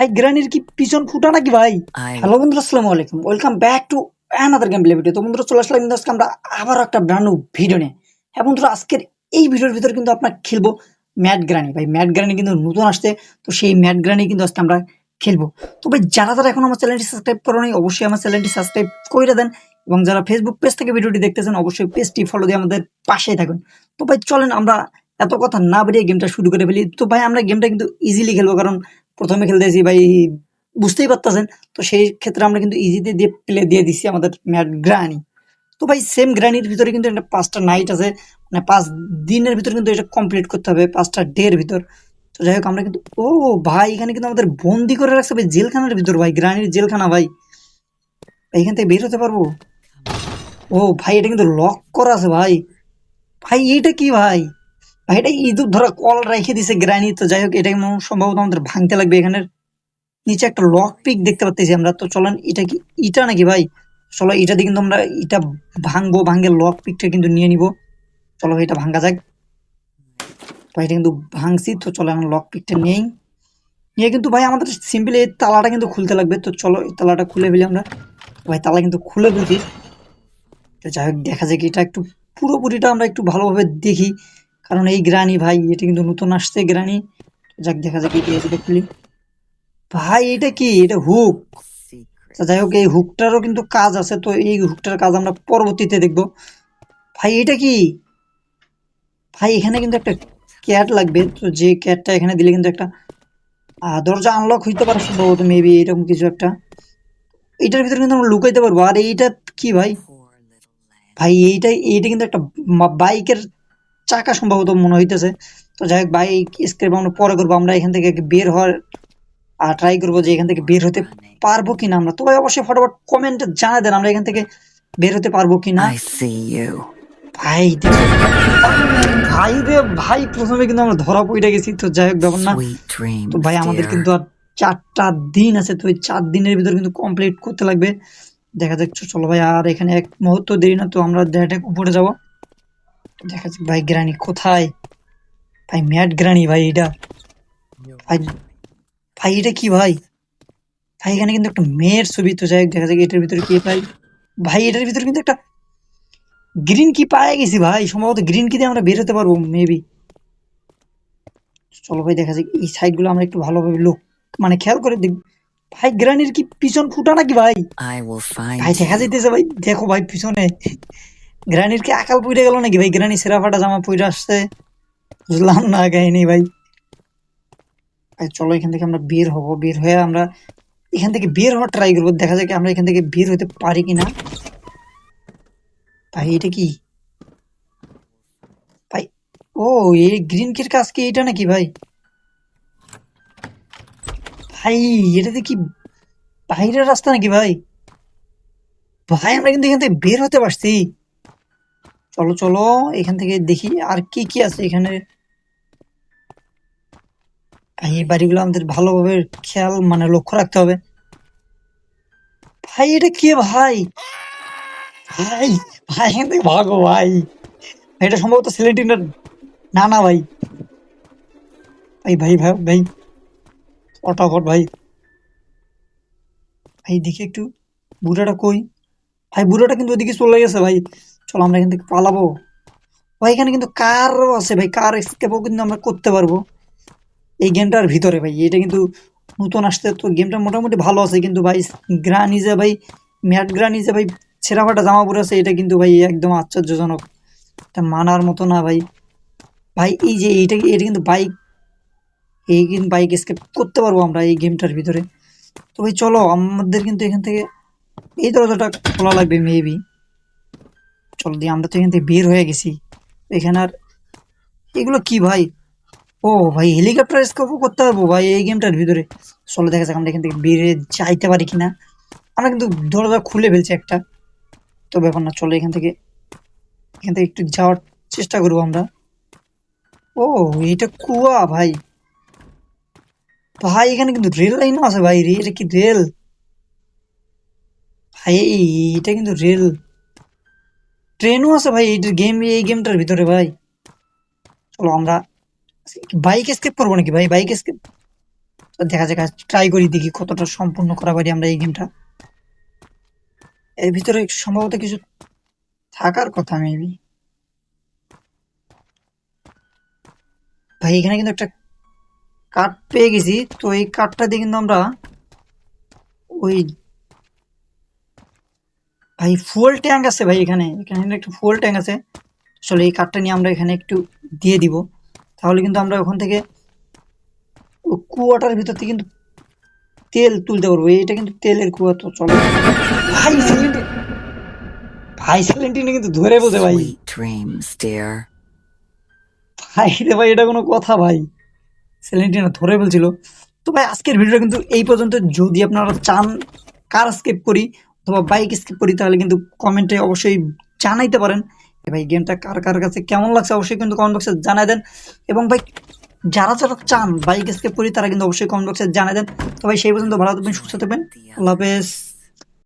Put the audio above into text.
ভাই গ্রানির কি পিছন ফুটা নাকি ভাই? হ্যালো বন্ধুরা আসসালামু আলাইকুম। Welcome back to another game play video তো বন্ধুরা চলে আসলাম কিন্তু আজকে আমরা আবার একটা ব্র্যান্ড ভিডিও নিয়ে। হ্যাঁ বন্ধুরা আজকের এই ভিডিওর ভিতরে কিন্তু আপনার খেলব ম্যাট গ্রানি ভাই ম্যাট গ্রানি কিন্তু নতুন আসছে তো সেই ম্যাট গ্রানি কিন্তু আজকে আমরা খেলব। তো ভাই যারা যারা এখন আমার চ্যানেলটি সাবস্ক্রাইব করো নাই অবশ্যই আমার চ্যানেলটি সাবস্ক্রাইব করে দেন এবং যারা ফেসবুক পেজ থেকে ভিডিওটি দেখতেছেন অবশ্যই পেজটি ফলো দিয়ে আমাদের পাশেই থাকুন। তো ভাই চলেন আমরা এত কথা না বেরিয়ে গেমটা শুরু করে ফেলি। তো ভাই আমরা গেমটা কিন্তু ইজিলি খেলব কারণ প্রথমে খেলতেছি ভাই বুঝতেই পারতেছেন। তো সেই ক্ষেত্রে আমরা কিন্তু ইজিতে দিয়ে প্লে দিয়ে দিচ্ছি আমাদের ম্যাট গ্রানি। তো ভাই সেম গ্রানির ভিতরে কিন্তু একটা পাঁচটা নাইট আছে মানে পাঁচ দিনের ভিতরে কিন্তু এটা কমপ্লিট করতে হবে, পাঁচটা ডে এর ভিতর। তো যাই হোক, আমরা কিন্তু, ও ভাই, এখানে কিন্তু আমাদের বন্দি করে রাখছে ভাই জেলখানার ভিতর ভাই, গ্রানির জেলখানা ভাই। এখান থেকে বের হতে পারব? ও ভাই, এটা কিন্তু লক করা আছে ভাই। ভাই এটা কি ভাই? এটা ইঁদুর ধরা কল রেখে দিছে গ্রানি। তো যাই হোক এটা মনে সম্ভবত আমাদের ভাঙতে লাগবে এখানের নিচে একটা লক পিক দেখতে পাচ্ছি আমরা। তো চলেন, এটা কি ইটা নাকি ভাই? চলো, এটা দিয়ে কিন্তু আমরা এটা ভাঙবো, ভাঙে লক পিকটা কিন্তু নিয়ে নিব। চলো এটা ভাঙা যাক। ভাই এটা কিন্তু ভাঙছি, তো চলো এখন লক পিকটা নেই। নিয়ে কিন্তু ভাই, আমাদের সিম্পলি এই তালাটা কিন্তু খুলতে লাগবে। তো চলো, এই তালাটা খুলে ফেলি আমরা। ভাই, তালা কিন্তু খুলে ফেলছি। তো যাই হোক, দেখা যায় কি এটা একটু পুরোপুরিটা আমরা একটু ভালোভাবে দেখি। কারণ এই গ্রানি ভাই, এটা কিন্তু নতুন আসছে গ্রানি। যাক, দেখা যাক কি এটা খুলি ভাই, এটা কি? এটা হুক secret. যাই হোক, এই হুকটারও কিন্তু কাজ আছে, তো এই হুকটার কাজ আমরা পরবর্তীতে দেখব। ভাই, এটা কি? ভাই, এখানে কিন্তু একটা ক্যাট লাগবে, তো যে ক্যাটটা এখানে দিলে কিন্তু একটা দরজা আনলক হইতে পারে সম্ভবত মেবি এরকম কিছু একটা। এটার ভিতরে কিন্তু আমরা লুকাইতে পারব। আর এইটা কি ভাই. ভাই এইটা এইটা কিন্তু একটা বাইকের চাকা সম্ভবত মনে হইতেছে। তো যাই হোক বাইক স্ক্রেপ আমরা পরে করব আমরা এখান থেকে বের হওয়ার আর ট্রাই করব যে এখান থেকে বের হতে পারব কিনা আমরা। তো ভাই অবশ্যই ফটাফট কমেন্টে জানা দেন আমরা এখান থেকে বের হতে পারব কিনা. ভাই ভাই রে ভাই প্রথমে কিন্তু আমরা ধরা পড়ে গেছি তো যাই হোক ব্যাপার না। তো ভাই আমাদের কিন্তু আর চারটা দিন আছে তো এই চার দিনের ভিতর কিন্তু কমপ্লিট করতে লাগবে। দেখা চ- চলো ভাই আর এখানে এক মুহূর্ত দেরি না তো আমরা ডাইরেক্ট উপরে যাব। দেখা যাক ভাই গ্রানি কোথায়? ভাই ম্যাট গ্রানি ভাই এটা। ভাই ভাই এটা কি ভাই? ভাই এখানে কিন্তু একটা মেয়ের ছবি তো যাই দেখা যাক এটার ভিতরে কি ভাই ভাই এটার ভিতরে কিন্তু একটা গ্রিন কি পায়ে গেছি ভাই সম্ভবত গ্রিন কি দিয়ে আমরা বের হতে পারব মেবি চলো ভাই দেখা যাক এই সাইডগুলো আমরা একটু ভালোভাবে লোক মানে খেয়াল করে দেখ ভাই গ্রানির কি পিছন ফুটা নাকি ভাই? ভাই দেখা যাইতেছে ভাই দেখো ভাই পিছনে। গ্রানির কি আকাল পড়ে গেল নাকি? ভাই, গ্রানি সেরা ফাটা জামা পড়ে আসছে। বুঝলাম না, কাহিনী ভাই। ভাই চলো এখান থেকে আমরা বের হব, বের হয়ে আমরা এখান থেকে বের হওয়ার ট্রাই করব। দেখা যাক আমরা এখান থেকে বের হতে পারি কিনা। ভাই, এটা কি? ভাই, ও, এই গ্রিন কির কাজ কি এটা নাকি ভাই? ভাই এটাতে কি বাইরের রাস্তা নাকি ভাই? ভাই, আমরা কিন্তু এখান থেকে বের হতে পারছি। চলো চলো, এখান থেকে দেখি আর কি কি আছে এখানে। এই বাড়িগুলো আমাদের ভালোভাবে খেয়াল মানে লক্ষ্য রাখতে হবে। ভাই, এটা কে ভাই? ভাই ভাই এখান থেকে ভাগো ভাই। এটা সম্ভবত সিলেন্টিনার না না ভাই। ভাই ভাই ভাই ভাই। ফটাফট ভাই। ভাই, দেখি একটু, বুড়াটা কই? ভাই, বুড়াটা কিন্তু ওদিকে চলে গেছে ভাই। চলো আমরা এখান থেকে পালাবো। ভাই, এখানে কিন্তু কারও আছে ভাই কার এসকেপও কিন্তু আমরা করতে পারব। এই গেমটার ভিতরে ভাই, এটা কিন্তু নতুন আসতে তো গেমটা মোটামুটি ভালো আছে, কিন্তু ভাই, গ্রানি যে ভাই, ম্যাট গ্রানি যে ভাই ছেঁড়া ফাটা জামা পরে আছে, এটা কিন্তু ভাই একদম আশ্চর্যজনক। এটা মানার মতো না ভাই। ভাই, এই যে এইটা, এটা কিন্তু বাইক এই কিন্তু বাইক স্কেপ করতে পারব আমরা এই গেমটার ভিতরে। তো ভাই, চলো, আমাদের কিন্তু এখান থেকে এই দরজাটা খোলা লাগবে মেবি চলো দিয়ে আমরা তো এখান থেকে বের হয়ে গেছি। এখানে আর এগুলো কি ভাই? ও ভাই হেলিকপ্টার স্কোপও করতে পারব ভাই এই গেমটার ভিতরে। চলো দেখা যাক আমরা এখান থেকে বেরিয়ে যাইতে পারি কিনা। আমরা কিন্তু দরজা খুলে ফেলছি একটা। তো ব্যাপার না, চলো এখান থেকে এখান থেকে একটু যাওয়ার চেষ্টা করব আমরা। ও, এটা কুয়া ভাই। ভাই, এখানে কিন্তু রেল লাইনও আছে ভাই। রে এটা কি রেল ভাই, এটা কিন্তু রেল ট্রেনও আছে ভাই এইটার গেম এই গেমটার ভিতরে ভাই। চলো আমরা বাইক স্কেপ করব নাকি ভাই? বাইক স্কেপ দেখা যাক ট্রাই করি, দেখি কতটা সম্পূর্ণ করা পারি আমরা এই গেমটা এর ভিতরে সম্ভবত কিছু থাকার কথা মেবি ভাই, এখানে কিন্তু একটা কাঠ পেয়ে গেছি। তো এই কার্ডটা দিয়ে কিন্তু আমরা ওই ভাই ফুয়েল ট্যাঙ্ক আছে ভাই এখানে। এখানে একটা ফুয়েল ট্যাঙ্ক আছে। আসলে এই কার্ডটা নিয়ে আমরা এখানে একটু দিয়ে দিব। তাহলে কিন্তু আমরা ওখান থেকে কুয়াটার ভিতর থেকে কিন্তু তেল তুলতে পারব। এইটা কিন্তু তেলের কুয়া তো চলো। ভাই সেলেন্টিন ভাই সেলেন্টিনে কিন্তু ধরে বোঝে ভাই। ভাই রে ভাই এটা কোনো কথা ভাই। সেলেন্টিনা ধরে বলছিল। তো ভাই আজকের ভিডিওটা কিন্তু এই পর্যন্ত। যদি আপনারা চান কার স্কিপ করি অথবা বাইক স্কিপ করি, তাহলে কিন্তু কমেন্টে অবশ্যই জানাইতে পারেন। ভাই গেমটা কার কার কাছে কেমন লাগছে অবশ্যই কিন্তু কমেন্ট বক্সে জানাই দেন। এবং ভাই, যারা যারা চান বাইক স্কিপ করি, তারা কিন্তু অবশ্যই কমেন্ট বক্সে জানাই দেন। তো ভাই, সেই পর্যন্ত ভালো থাকবেন, সুস্থ থাকবেন। আল্লাহ হাফেজ।